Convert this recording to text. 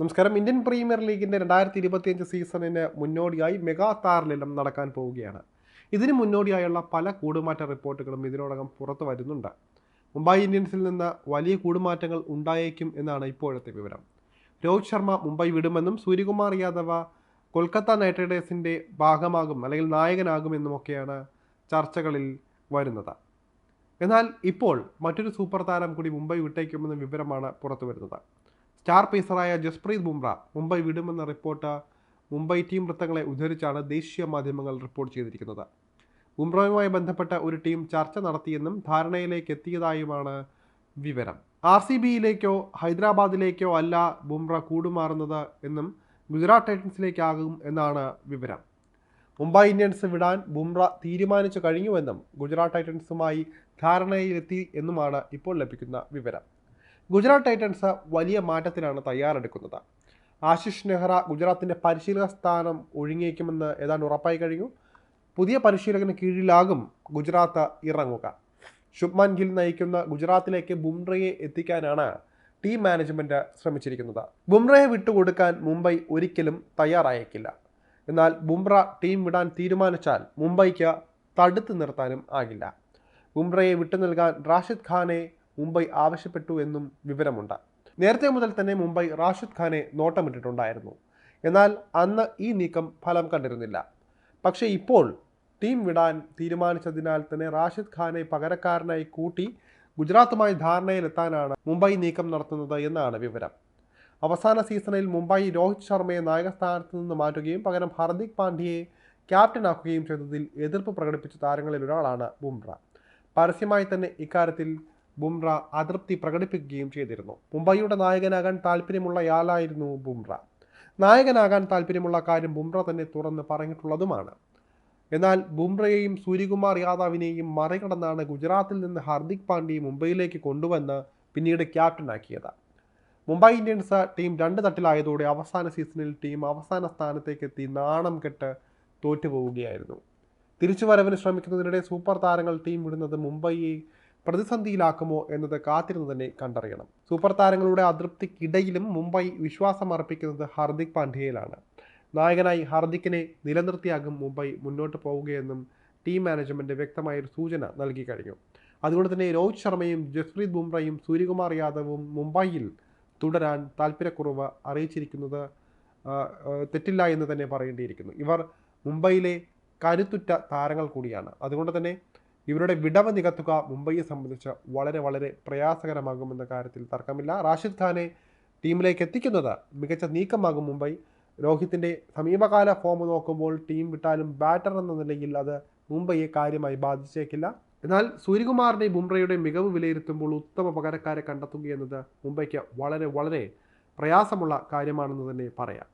നമസ്കാരം. Indian premier ലീഗിന്റെ രണ്ടായിരത്തി ഇരുപത്തിയഞ്ച് സീസണിന് മുന്നോടിയായി മെഗാ താരലേലം നടക്കാൻ പോവുകയാണ്. ഇതിന് മുന്നോടിയായുള്ള പല കൂടുമാറ്റ റിപ്പോർട്ടുകളും ഇതിനോടകം പുറത്തു വരുന്നുണ്ട്. മുംബൈ ഇന്ത്യൻസിൽ നിന്ന് വലിയ കൂടുമാറ്റങ്ങൾ ഉണ്ടായേക്കും എന്നാണ് ഇപ്പോഴത്തെ വിവരം. രോഹിത് ശർമ്മ മുംബൈ വിടുമെന്നും സൂര്യകുമാർ യാദവ കൊൽക്കത്ത നൈറ്റ് റൈഡേഴ്സിന്റെ ഭാഗമാകും അല്ലെങ്കിൽ നായകനാകുമെന്നുമൊക്കെയാണ് ചർച്ചകളിൽ വരുന്നത്. എന്നാൽ ഇപ്പോൾ മറ്റൊരു സൂപ്പർ താരം കൂടി മുംബൈ വിട്ടേക്കുമെന്ന വിവരമാണ് പുറത്തു വരുന്നത്. സ്റ്റാർ പേസറായ ജസ്പ്രീത് ബുംറ മുംബൈ വിടുമെന്ന റിപ്പോർട്ട് മുംബൈ ടീം വൃത്തങ്ങളെ ഉദ്ധരിച്ചാണ് ദേശീയ മാധ്യമങ്ങൾ റിപ്പോർട്ട് ചെയ്തിരിക്കുന്നത്. ബുംറയുമായി ബന്ധപ്പെട്ട ഒരു ടീം ചർച്ച നടത്തിയെന്നും ധാരണയിലേക്ക് എത്തിയതായുമാണ് വിവരം. ആർ സി ബിയിലേക്കോ ഹൈദരാബാദിലേക്കോ അല്ല ബുംറ കൂടുമാറുന്നത് എന്നും ഗുജറാത്ത് ടൈറ്റൻസിലേക്കാകും എന്നാണ് വിവരം. മുംബൈ ഇന്ത്യൻസ് വിടാൻ ബുംറ തീരുമാനിച്ചു കഴിഞ്ഞുവെന്നും ഗുജറാത്ത് ടൈറ്റൻസുമായി ധാരണയിലെത്തി എന്നുമാണ് ഇപ്പോൾ ലഭിക്കുന്ന വിവരം. ഗുജറാത്ത് ടൈറ്റൻസ് വലിയ മാറ്റത്തിനാണ് തയ്യാറെടുക്കുന്നത്. ആശിഷ് നെഹ്റ ഗുജറാത്തിന്റെ പരിശീലക സ്ഥാനം ഒഴിഞ്ഞേക്കുമെന്ന് ഏതാണ്ട് ഉറപ്പായി കഴിഞ്ഞു. പുതിയ പരിശീലകന് കീഴിലാകും ഗുജറാത്ത് ഇറങ്ങുക. ശുഭ്മാൻ ഗിൽ നയിക്കുന്ന ഗുജറാത്തിലേക്ക് ബുംറയെ എത്തിക്കാനാണ് ടീം മാനേജ്മെന്റ് ശ്രമിച്ചിരിക്കുന്നത്. ബുംറയെ വിട്ടുകൊടുക്കാൻ മുംബൈ ഒരിക്കലും തയ്യാറായേക്കില്ല. എന്നാൽ ബുംറ ടീം വിടാൻ തീരുമാനിച്ചാൽ മുംബൈക്ക് തടുത്തു നിർത്താനും ആകില്ല. ബുംറയെ വിട്ടു നൽകാൻ റാഷിദ് ഖാനെ മുംബൈ ആവശ്യപ്പെട്ടു എന്നും വിവരമുണ്ട്. നേരത്തെ മുതൽ തന്നെ മുംബൈ റാഷിദ് ഖാനെ നോട്ടമിട്ടിട്ടുണ്ടായിരുന്നു. എന്നാൽ അന്ന് ഈ നീക്കം ഫലം കണ്ടിരുന്നില്ല. പക്ഷേ ഇപ്പോൾ ടീം വിടാൻ തീരുമാനിച്ചതിനാൽ തന്നെ റാഷിദ് ഖാനെ പകരക്കാരനായി കൂട്ടി ഗുജറാത്തുമായി ധാരണയിലെത്താനാണ് മുംബൈ നീക്കം നടത്തുന്നത് എന്നാണ് വിവരം. അവസാന സീസണിൽ മുംബൈ രോഹിത് ശർമ്മയെ നായകസ്ഥാനത്ത് നിന്ന് മാറ്റുകയും പകരം ഹർദിക് പാണ്ഡ്യയെ ക്യാപ്റ്റനാക്കുകയും ചെയ്തതിൽ എതിർപ്പ് പ്രകടിപ്പിച്ച താരങ്ങളിൽ ഒരാളാണ് ബുംറ. പരസ്യമായി തന്നെ ഇക്കാര്യത്തിൽ ബുംറ അതൃപ്തി പ്രകടിപ്പിക്കുകയും ചെയ്തിരുന്നു. മുംബൈയുടെ നായകനാകാൻ താല്പര്യമുള്ളയാളായിരുന്നു ബുംറ. നായകനാകാൻ താല്പര്യമുള്ള കാര്യം ബുംറ തന്നെ തുറന്ന് പറഞ്ഞിട്ടുള്ളതുമാണ്. എന്നാൽ ബുംറയെയും സൂര്യകുമാർ യാദവിനെയും മറികടന്നാണ് ഗുജറാത്തിൽ നിന്ന് ഹാർദിക് പാണ്ഡ്യയെ മുംബൈയിലേക്ക് കൊണ്ടുവന്ന് പിന്നീട് ക്യാപ്റ്റനാക്കിയത്. മുംബൈ ഇന്ത്യൻസ് ടീം രണ്ട് തട്ടിലായതോടെ അവസാന സീസണിൽ ടീം അവസാന സ്ഥാനത്തേക്ക് എത്തി നാണം കെട്ട് തോറ്റുപോവുകയായിരുന്നു. തിരിച്ചുവരവിന് ശ്രമിക്കുന്നതിനിടെ സൂപ്പർ താരങ്ങൾ ടീം വിടുന്നത് മുംബൈയെ പ്രതിസന്ധിയിലാക്കുമോ എന്നത് കാത്തിരുന്ന് തന്നെ കണ്ടറിയണം. സൂപ്പർ താരങ്ങളുടെ അതൃപ്തിക്കിടയിലും മുംബൈ വിശ്വാസം അർപ്പിക്കുന്നത് ഹാർദിക് പാണ്ഡ്യയിലാണ്. നായകനായി ഹാർദിക്കിനെ നിലനിർത്തിയാകും മുംബൈ മുന്നോട്ട് പോവുകയെന്നും ടീം മാനേജ്മെന്റ് വ്യക്തമായൊരു സൂചന നൽകി കഴിഞ്ഞു. അതുകൊണ്ട് തന്നെ രോഹിത് ശർമ്മയും ജസ്പ്രീത് ബുംറയും സൂര്യകുമാർ യാദവും മുംബൈയിൽ തുടരാൻ താല്പര്യക്കുറവ് അറിയിച്ചിരിക്കുന്നത് തെറ്റില്ല എന്ന് തന്നെ പറയേണ്ടിയിരിക്കുന്നു. ഇവർ മുംബൈയിലെ കരുത്തുറ്റ താരങ്ങൾ കൂടിയാണ്. അതുകൊണ്ട് തന്നെ ഇവരുടെ വിടവ് നികത്തുക മുംബൈയെ സംബന്ധിച്ച് വളരെ വളരെ പ്രയാസകരമാകുമെന്ന കാര്യത്തിൽ തർക്കമില്ല. റാഷിദ് ഖാനെ ടീമിലേക്ക് എത്തിക്കുന്നത് മികച്ച നീക്കമാകും മുംബൈ. രോഹിത്തിന്റെ സമീപകാല ഫോം നോക്കുമ്പോൾ ടീം വിട്ടാലും ബാറ്റർ എന്ന നിലയിൽ അത് മുംബൈയെ കാര്യമായി ബാധിച്ചേക്കില്ല. എന്നാൽ സൂര്യകുമാറിന്റെ ബുംറയുടെ മികവ് വിലയിരുത്തുമ്പോൾ ഉത്തമ പകരക്കാരെ കണ്ടെത്തുക എന്നത് മുംബൈക്ക് വളരെ വളരെ പ്രയാസമുള്ള കാര്യമാണെന്ന് തന്നെ പറയാം.